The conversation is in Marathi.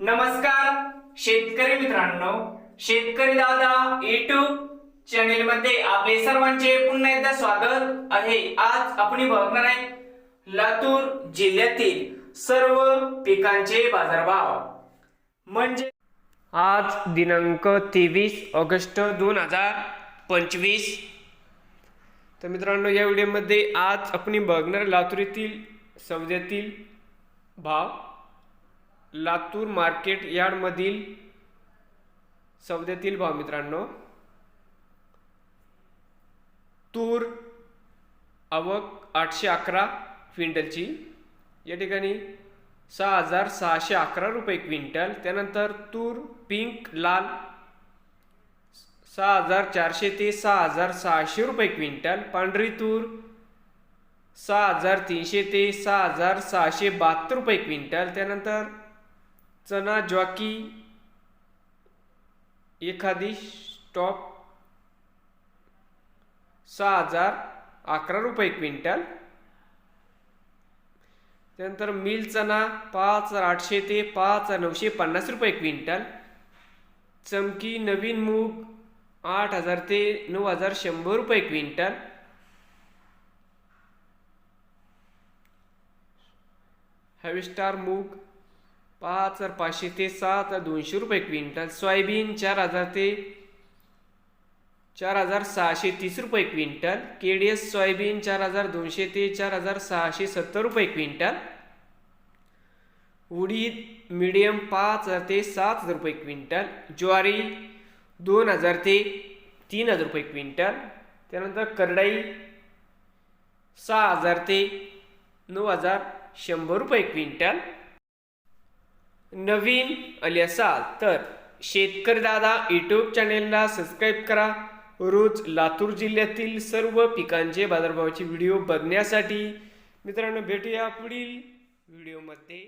नमस्कार शेतकरी मित्रांनो. शेतकरी दादा युट्यूब चॅनेल मध्ये आपले सर्वांचे पुन्हा एकदा स्वागत आहे. आज आपण बघणार आहे लातूर जिल्ह्यातील सर्व पिकांचे बाजारभाव. म्हणजे आज दिनांक तेवीस ऑगस्ट दोन हजार पंचवीस. तर मित्रांनो या व्हिडिओमध्ये आज आपण बघणार लातूर येथील सौद्यातील भाव. लातूर मार्केट यार्डमधील सौद्यातील भाव मित्रांनो. तूर आवक आठशे अकरा क्विंटलची. या ठिकाणी सहा हजार सहाशे अकरा रुपये क्विंटल. त्यानंतर तूर पिंक लाल सहा हजार चारशे ते सहा हजार सहाशे रुपये क्विंटल. पांढरी तूर सहा हजार तीनशे ते सहा हजार सहाशे बहात्तर रुपये क्विंटल. त्यानंतर चना ज्वाकी एखादी स्टॉप सहा हजार अकरा रुपये क्विंटल. त्यानंतर मिल चना पाच हजार आठशे ते पाच हजार नऊशे पन्नास रुपये क्विंटल. चमकी नवीन मूग आठ हजार ते नऊ हजार शंभर रुपये क्विंटल. हॅविस्टार मूग पाच हजार पाचशे ते सात हजार दोनशे रुपये क्विंटल. सोयाबीन चार हजार ते चार हजार सहाशे तीस रुपये क्विंटल. के डी एस सोयाबीन चार हजार दोनशे ते चार हजार सहाशे सत्तर रुपये क्विंटल. उडीद मीडियम पाच हजार ते सात हजार रुपये क्विंटल. ज्वारी दोन हजार ते तीन हजार रुपये क्विंटल. त्यानंतर करडाई सहा हजार ते नऊ हजार शंभर रुपये क्विंटल. नवीन आले असाल तर शेतकरी दादा यूट्यूब चॅनेलला सबस्क्राईब करा. रोज लातूर जिल्ह्यातील सर्व पिकांचे बाजारभावाचे व्हिडिओ बघण्यासाठी मित्रांनो भेटूया पुढील व्हिडिओमध्ये